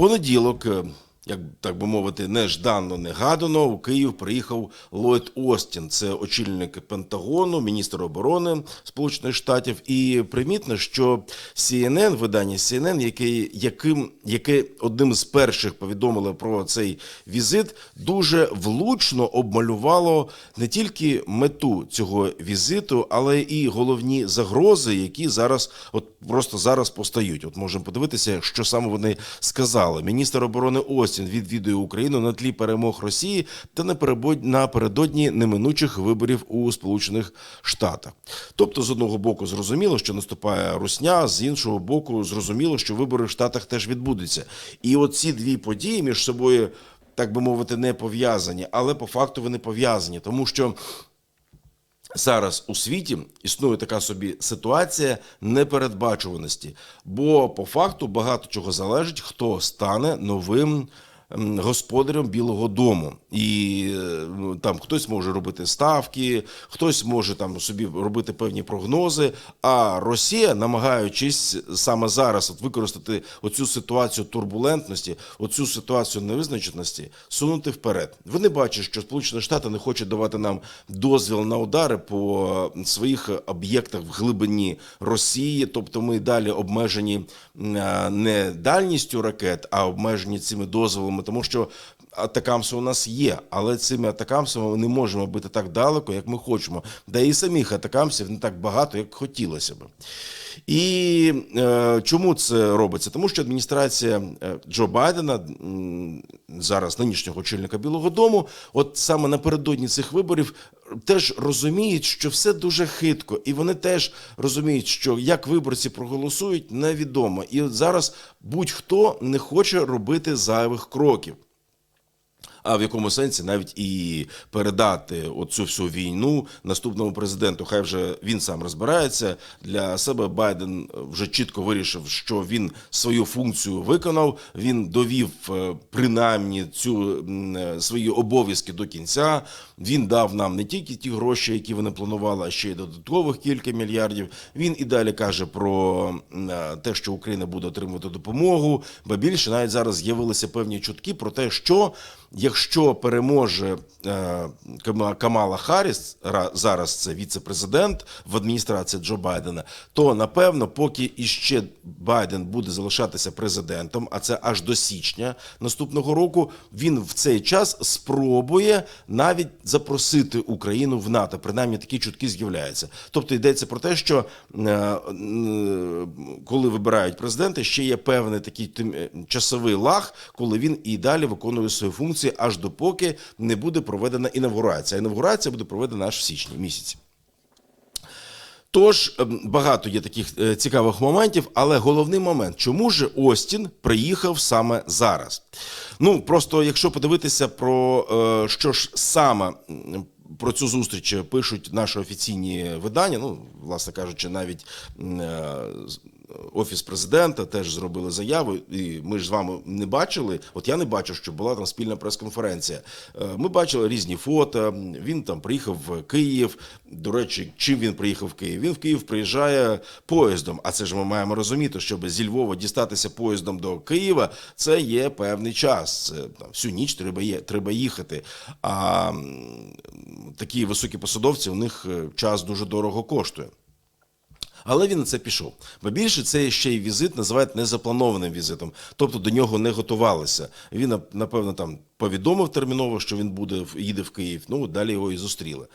понеділок. Як так би мовити, нежданно негадано у Київ приїхав Ллойд Остін. Це очільник Пентагону, міністр оборони Сполучених Штатів. І примітно, що CNN, видання CNN, яке, яким, яке одним з перших повідомило про цей візит, дуже влучно обмалювало не тільки мету цього візиту, але і головні загрози, які зараз, от просто зараз постають. От можемо подивитися, що саме вони сказали. Міністр оборони Остін відвідує Україну на тлі перемог Росії та напередодні неминучих виборів у Сполучених Штатах. Тобто, з одного боку, зрозуміло, що наступає русня, з іншого боку, зрозуміло, що вибори в Штатах теж відбудуться. І от ці дві події між собою. Так би мовити, не пов'язані, але по факту вони пов'язані, тому що Зараз у світі існує така собі ситуація непередбачуваності, бо по факту багато чого залежить, хто стане новим господарем Білого Дому. І е, ну, там хтось може робити ставки, хтось може там собі робити певні прогнози. А Росія, намагаючись саме зараз от використати оцю ситуацію турбулентності, оцю ситуацію невизначеності, сунути вперед. Вони бачать, що Сполучені Штати не хочуть давати нам дозвіл на удари по своїх об'єктах в глибині Росії. Тобто, ми далі обмежені не дальністю ракет, а обмежені цими дозволами, тому що. Атакамси у нас є, але цими атакамсами ми не можемо бити так далеко, як ми хочемо. Да і самих атакамсів не так багато, як хотілося б. І е, чому це робиться? Тому що адміністрація е, Джо Байдена, зараз нинішнього очільника Білого Дому, от саме напередодні цих виборів теж розуміють, що все дуже хитко, і вони теж розуміють, що як виборці проголосують, невідомо. І от зараз будь-хто не хоче робити зайвих кроків. А в якому сенсі навіть і передати оцю всю війну наступному президенту. Хай вже він сам розбирається для себе. Байден вже чітко вирішив, що він свою функцію виконав. Він довів е, принаймні цю е, свої обов'язки до кінця. Він дав нам не тільки ті гроші, які вони планували, а ще й додаткових кілька мільярдів. Він і далі каже про е, те, що Україна буде отримувати допомогу. Ба більше навіть зараз з'явилися певні чутки про те, що якщо переможе е, Камала Харріс, зараз це віце-президент в адміністрації Джо Байдена, то напевно, поки іще Байден буде залишатися президентом, а це аж до січня наступного року, він в цей час спробує навіть запросити Україну в НАТО. Принаймні такі чутки з'являються. Тобто йдеться про те, що е, коли вибирають президента, ще є певний такий часовий лаг, коли він і далі виконує свої функції, аж допоки не буде проведена інавгурація. Інавгурація буде проведена аж в січні місяці. Тож ем, багато є таких е, цікавих моментів, але головний момент, чому ж Остін приїхав саме зараз? Ну просто якщо подивитися про е, що ж саме про цю зустріч пишуть наші офіційні видання, ну власне кажучи, навіть е, Офіс президента теж зробили заяву, і ми ж з вами не бачили. От я не бачив, що була там спільна прес-конференція. Е, Ми бачили різні фото. Він там приїхав в Київ. До речі, чим він приїхав в Київ? Він в Київ приїжджає поїздом. А це ж ми маємо розуміти, щоб зі Львова дістатися поїздом до Києва, це є певний час. Це там, всю ніч треба є, треба їхати. А такі високі посадовці у них е, час дуже дорого коштує. Але він на це пішов. Бо більше це ще й візит називають незапланованим візитом, тобто до нього не готувалися. Він напевно там повідомив терміново, що він буде їде в Київ. Ну далі його і зустріли.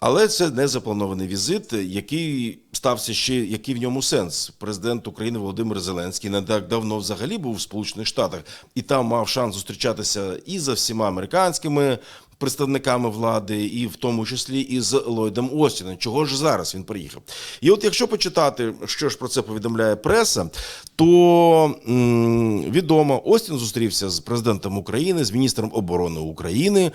Але це не запланований візит, який стався ще який в ньому сенс. Президент України Володимир Зеленський не так давно взагалі був в Сполучених Штатах і там мав шанс зустрічатися і за всіма американськими представниками влади, і в тому числі і з Ллойдом Остіном. Чого ж зараз він приїхав? І от якщо почитати, що ж про це повідомляє преса, то м, відомо, Остін зустрівся з президентом України, з міністром оборони України.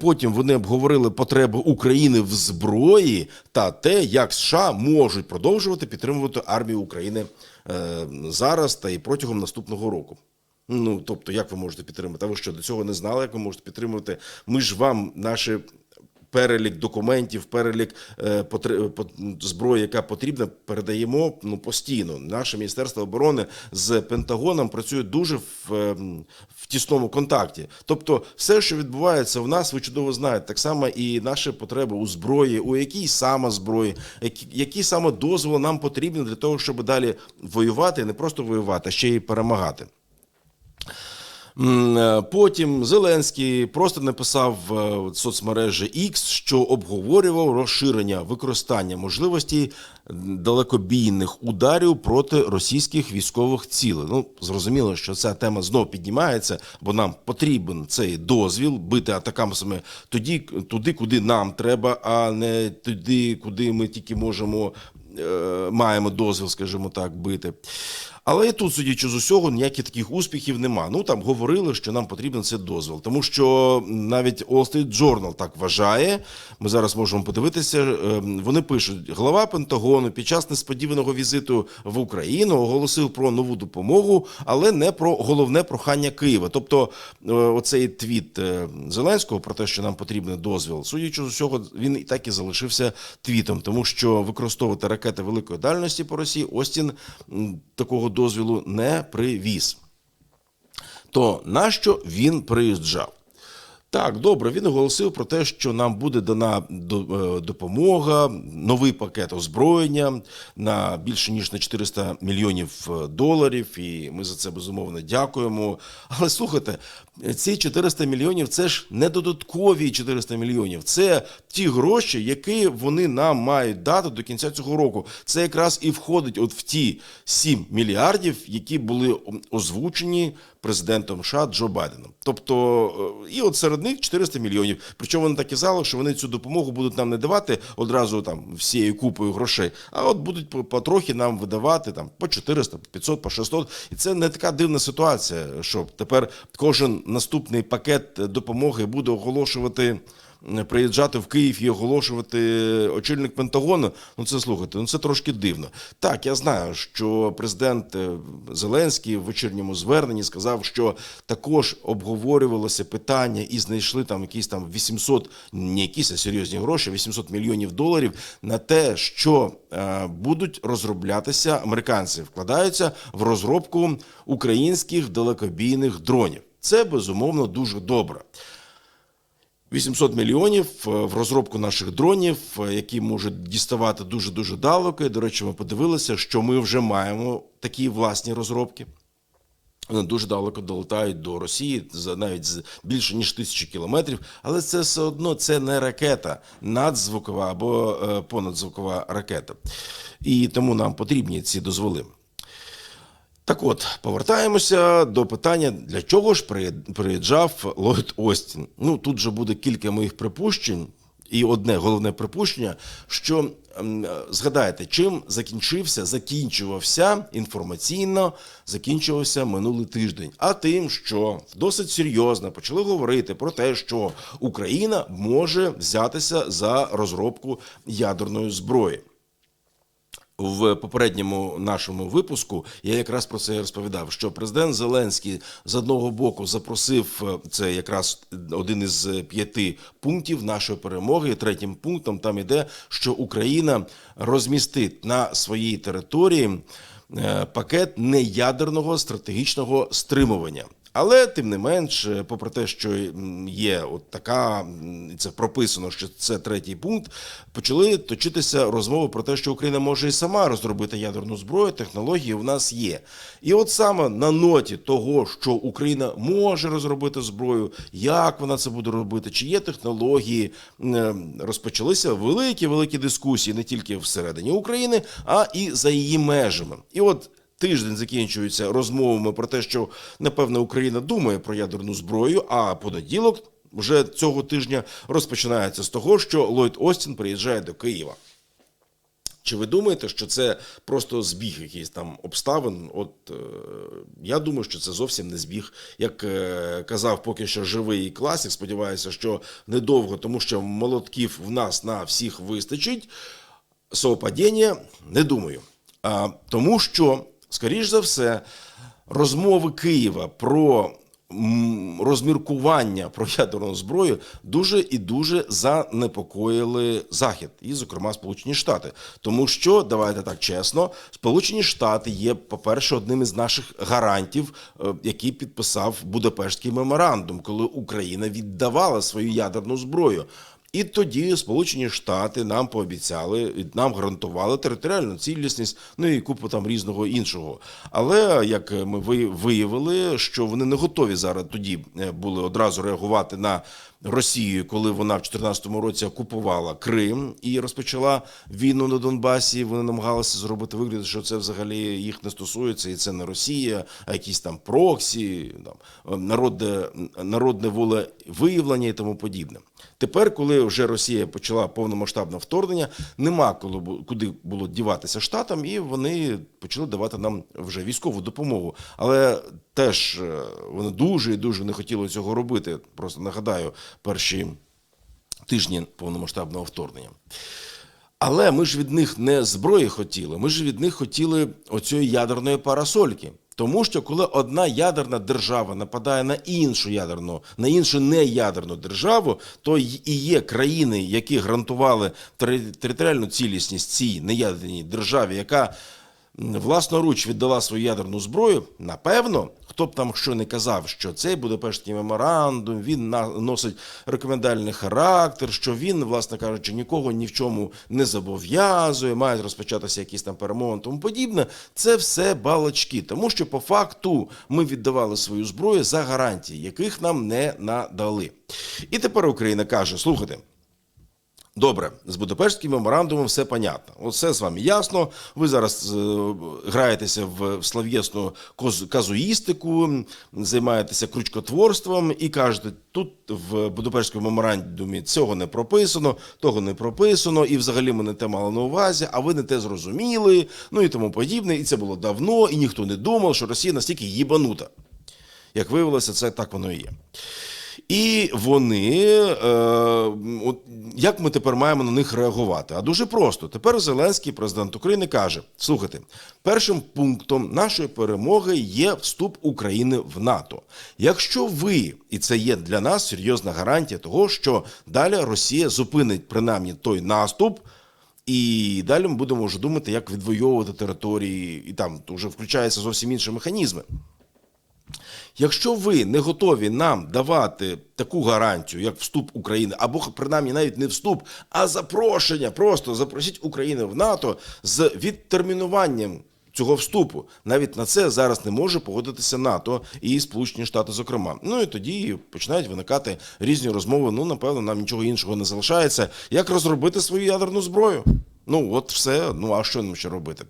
Потім вони обговорили потреби України в зброї та те, як США можуть продовжувати підтримувати армію України е, зараз та і протягом наступного року. Ну, тобто, як ви можете підтримати? А ви що до цього не знали, як ви можете підтримувати? Ми ж вам наші перелік документів, перелік е, потр- зброї, яка потрібна, передаємо ну постійно. Наше міністерство оборони з Пентагоном працює дуже в, е, в тісному контакті. Тобто, все, що відбувається в нас, ви чудово знаєте, так само і наші потреби у зброї, у якій саме зброї, які, які саме дозволи нам потрібні для того, щоб далі воювати, не просто воювати, а ще й перемагати. Е, Потім Зеленський просто написав е, в соцмережі X, що обговорював розширення використання можливості далекобійних ударів проти російських військових цілей. Ну зрозуміло, що ця тема знов піднімається, бо нам потрібен цей дозвіл бити атакамсами тоді, туди, куди нам треба, а не туди, куди ми тільки можемо е, маємо дозвіл, скажімо так, бити. Але і тут, судячи з усього, ніяких таких успіхів нема. Ну там говорили, що нам потрібен цей дозвіл, тому що навіть Wall Street Journal так вважає. Ми зараз можемо подивитися. е, Вони пишуть: глава Пентагону під час несподіваного візиту в Україну оголосив про нову допомогу, але не про головне прохання Києва. Тобто, е, оцей твіт е, Зеленського про те, що нам потрібен дозвіл, судячи з усього, він і так і залишився твітом, тому що використовувати ракети великої дальності по Росії Остін такого дозвілу не привіз. То нащо він приїжджав? Так, добре, він оголосив про те, що нам буде дана е, допомога, новий пакет озброєння на більше ніж на 400 мільйонів е, доларів, і ми за це безумовно дякуємо. Але слухайте, ці 400 мільйонів це ж не додаткові 400 мільйонів, це ті гроші, які вони нам мають дати до кінця цього року. Це якраз і входить от в ті 7 мільярдів, які були озвучені президентом США Джо Байденом. Тобто, е, і от серед них 400 мільйонів. Причому вони так і казали, що вони цю допомогу будуть нам не давати одразу там всією купою грошей, а от будуть по- потрохи нам видавати там по 400, по 500, по 600. І це не така дивна ситуація, що тепер кожен наступний пакет допомоги буде оголошувати. Приїжджати в Київ і оголошувати очільник Пентагону, ну це слухайте, ну це трошки дивно. Так, я знаю, що президент е, Зеленський в вечірньому зверненні сказав, що також обговорювалося питання і знайшли там якісь там 800, не якісь а серйозні гроші, 800 мільйонів доларів на те, що е, будуть розроблятися американці, вкладаються в розробку українських далекобійних дронів. Це безумовно дуже добре. 800 мільйонів е, в розробку наших дронів, е, які можуть діставати дуже дуже далеко. До речі, ми подивилися, що ми вже маємо такі власні розробки. Вони дуже далеко долетають до Росії навіть з більше ніж тисячі кілометрів, але це все одно це не ракета, надзвукова або е, понадзвукова ракета. І тому нам потрібні ці дозволи. Так от, повертаємося до питання, для чого ж при- приїжджав Ллойд Остін. Ну, тут же буде кілька моїх припущень, і одне головне припущення, що згадайте, чим закінчився, закінчувався інформаційно, закінчувався минулий тиждень. А тим, що досить серйозно почали говорити про те, що Україна може взятися за розробку ядерної зброї. В попередньому нашому випуску я якраз про це розповідав, що президент Зеленський з одного боку запросив е, це якраз один із е, п'яти пунктів нашої перемоги. Третім пунктом там іде, що Україна розмістить на своїй території е, пакет неядерного стратегічного стримування. Але тим не менш, е, попри те, що є от така, це прописано, що це третій пункт, почали точитися розмови про те, що Україна може і сама розробити ядерну зброю, технології в нас є. І от саме на ноті того, що Україна може розробити зброю, як вона це буде робити, чи є технології, розпочалися великі великі дискусії не тільки всередині України, а і за її межами. І от Тиждень закінчується розмовами про те, що напевно Україна думає про ядерну зброю. А понеділок вже цього тижня розпочинається з того, що Ллойд Остін приїжджає до Києва. Чи ви думаєте, що це просто збіг якийсь там обставин? От е, я думаю, що це зовсім не збіг. Як е, казав поки що живий класик, сподіваюся, що недовго, тому що молотків в нас на всіх вистачить. Совпадіння не думаю. А, тому що, скоріш за все, розмови Києва про розміркування про ядерну зброю дуже і дуже занепокоїли Захід, і, зокрема, Сполучені Штати. Тому що давайте так чесно, Сполучені Штати є, по-перше, одним із наших гарантів, е, який підписав Будапештський меморандум, коли Україна віддавала свою ядерну зброю. І тоді Сполучені Штати нам пообіцяли, нам гарантували територіальну цілісність, ну і купу там різного іншого. Але як ми ви- виявили, що вони не готові зараз тоді е, були одразу реагувати на Росію, коли вона в 2014 році окупувала Крим і розпочала війну на Донбасі. Вони намагалися зробити вигляд, що це взагалі їх не стосується, і це не Росія, а якісь там проксі, там народне, народне волевиявлення і тому подібне. Тепер, коли вже Росія почала повномасштабне вторгнення, нема коли куди було діватися штатам, і вони почали давати нам вже військову допомогу. Але теж е, вони дуже і дуже не хотіли цього робити. Просто нагадаю, перші тижні повномасштабного вторгнення. Але ми ж від них не зброї хотіли, ми ж від них хотіли оцієї ядерної парасольки. Тому що коли одна ядерна держава нападає на іншу ядерну, на іншу неядерну державу, то і є країни, які гарантували територіальну цілісність цій неядерній державі, яка власноруч віддала свою ядерну зброю, напевно, хто б там що не казав, що цей Будапештський меморандум він носить рекомендальний характер, що він, власне кажучи, нікого ні в чому не зобов'язує, мають розпочатися якісь там перемовини, тому подібне. Це все балачки, тому що по факту ми віддавали свою зброю за гарантії, яких нам не надали. І тепер Україна каже: слухайте. Добре, з Будапештським меморандумом все понятно. Все з вами ясно. Ви зараз е, граєтеся в, коз- казуїстику, займаєтеся крючкотворством і кажете, тут в Будапештському меморандумі цього не прописано, того не прописано, і взагалі ми не те мали на увазі, а ви не те зрозуміли, ну і тому подібне. І це було давно, і ніхто не думав, що Росія настільки їбанута. Як виявилося, це так воно і є. І вони, е, от, як ми тепер маємо на них реагувати? А дуже просто. Тепер Зеленський, президент України, каже: слухайте, першим пунктом нашої перемоги є вступ України в НАТО. Якщо ви, і це є для нас серйозна гарантія того, що далі Росія зупинить принаймні той наступ. І далі ми будемо вже думати, як відвоювати території, і там вже включаються зовсім інші механізми. Якщо ви не готові нам давати таку гарантію, як вступ України, або принаймні навіть не вступ, а запрошення, просто запросіть Україну в НАТО з відтермінуванням цього вступу, навіть на це зараз не може погодитися НАТО і Сполучені Штати, зокрема. Ну і тоді починають виникати різні розмови. Ну, напевно, нам нічого іншого не залишається, як розробити свою ядерну зброю. Ну, от все. Ну а що нам ще робити?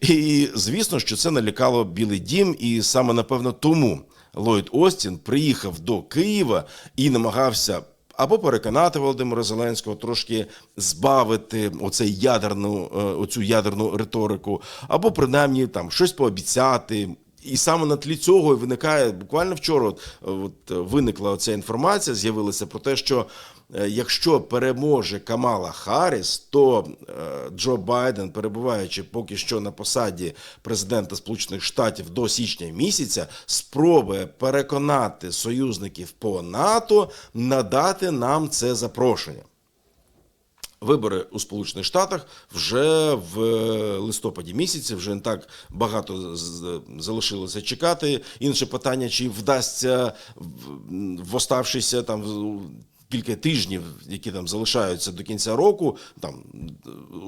І звісно, що це налякало Білий Дім, і саме напевно тому Ллойд Остін приїхав до Києва і намагався. Або переконати Володимира Зеленського трошки збавити оцей ядерну, е, оцю ядерну риторику, або принаймні там щось пообіцяти. І саме на тлі цього і виникає буквально вчора. От, от виникла ця інформація, з'явилася про те, що якщо переможе Камала Харріс, то е, Джо Байден, перебуваючи поки що на посаді президента Сполучених Штатів до січня місяця, спробує переконати союзників по НАТО надати нам це запрошення. Вибори у Сполучених Штатах вже в листопаді місяці, вже не так багато залишилося чекати. Інше питання, чи вдасться в- оставшися там кілька тижнів, які там залишаються до кінця року, там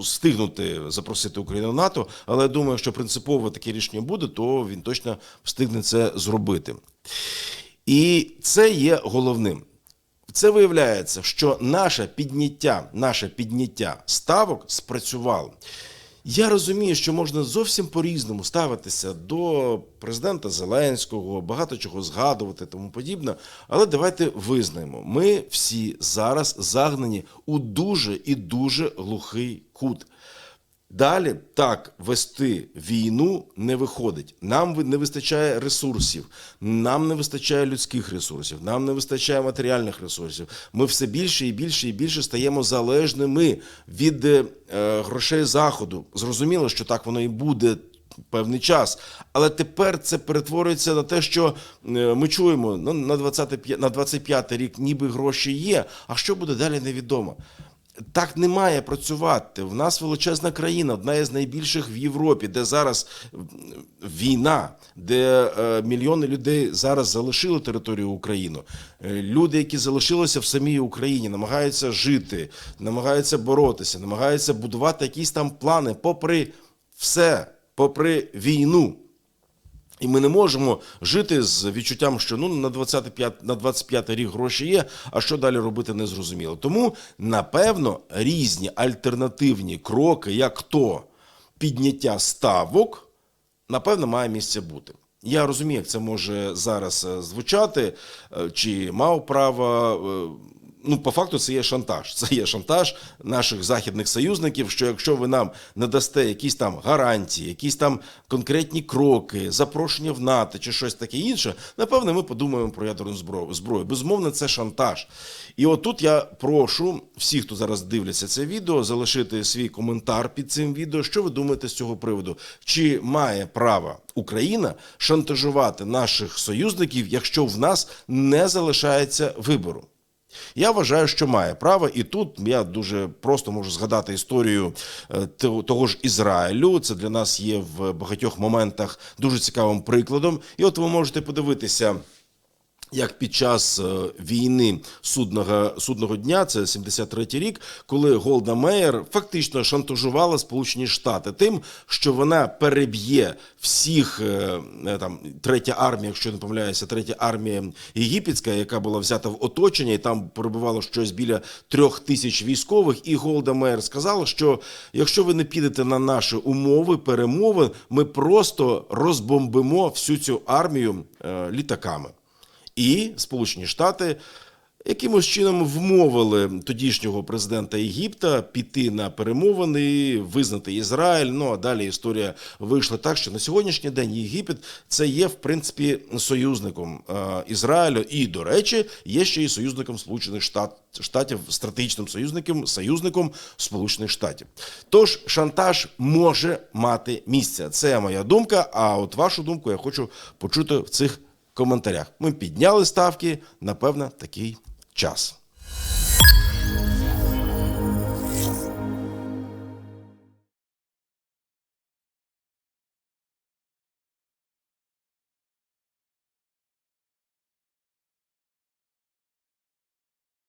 встигнути запросити Україну в НАТО. Але я думаю, що принципово таке рішення буде, то він точно встигне це зробити. І це є головним. Це виявляється, що наше підняття, наше підняття ставок спрацювало. Я розумію, що можна зовсім по-різному ставитися до президента Зеленського, багато чого згадувати, тому подібне. Але давайте визнаємо: ми всі зараз загнані у дуже і дуже глухий кут. Далі так вести війну не виходить. Нам не вистачає ресурсів, нам не вистачає людських ресурсів, нам не вистачає матеріальних ресурсів. Ми все більше і більше і більше стаємо залежними від е, грошей заходу. Зрозуміло, що так воно і буде певний час. Але тепер це перетворюється на те, що е, ми чуємо ну, на 25, на 25 рік ніби гроші є. А що буде далі, невідомо. Так не має працювати. В нас величезна країна, одна із найбільших в Європі, де зараз війна, де е, мільйони людей зараз залишили територію України. Е, Люди, які залишилися в самій Україні, намагаються жити, намагаються боротися, намагаються будувати якісь там плани, попри все, попри війну. І ми не можемо жити з відчуттям, що ну на 25, на 25 рік гроші є, а що далі робити не зрозуміло. Тому, напевно, різні альтернативні кроки, як то підняття ставок, напевно, має місце бути. Я розумію, як це може зараз е, звучати, е, чи мав право. Ну, по факту, це є шантаж. Це є шантаж наших західних союзників. Що якщо ви нам не дасте якісь там гарантії, якісь там конкретні кроки, запрошення в НАТО чи щось таке інше, напевне, ми подумаємо про ядерну зброю. Безумовно, це шантаж. І отут я прошу всіх, хто зараз дивляться це відео, залишити свій коментар під цим відео. Що ви думаєте з цього приводу? Чи має право Україна шантажувати наших союзників, якщо в нас не залишається вибору? Я вважаю, що має право, і тут я дуже просто можу згадати історію е, того ж Ізраїлю. Це для нас є в багатьох моментах дуже цікавим прикладом. І от ви можете подивитися. Як під час е, війни судного судного дня, це 73-й рік, коли Голда Меєр фактично шантажувала Сполучені Штати тим, що вона переб'є всіх е, е, там третя армія, якщо не помиляюся, третя армія єгипетська, яка була взята в оточення, і там перебувало щось біля трьох тисяч військових. І Голда Меєр сказала, що якщо ви не підете на наші умови перемови, ми просто розбомбимо всю цю армію літаками. І Сполучені Штати якимось чином вмовили тодішнього президента Єгипта піти на перемовини, визнати Ізраїль. Ну а далі історія вийшла так, що на сьогоднішній день Єгипет це є в принципі союзником е, Ізраїлю, і, до речі, є ще і союзником Сполучених Штат, Штатів, стратегічним союзником, союзником Сполучених Штатів. Тож шантаж може мати місце. Це моя думка. А от вашу думку я хочу почути в цих коментарях. Ми підняли ставки, напевно, такий час.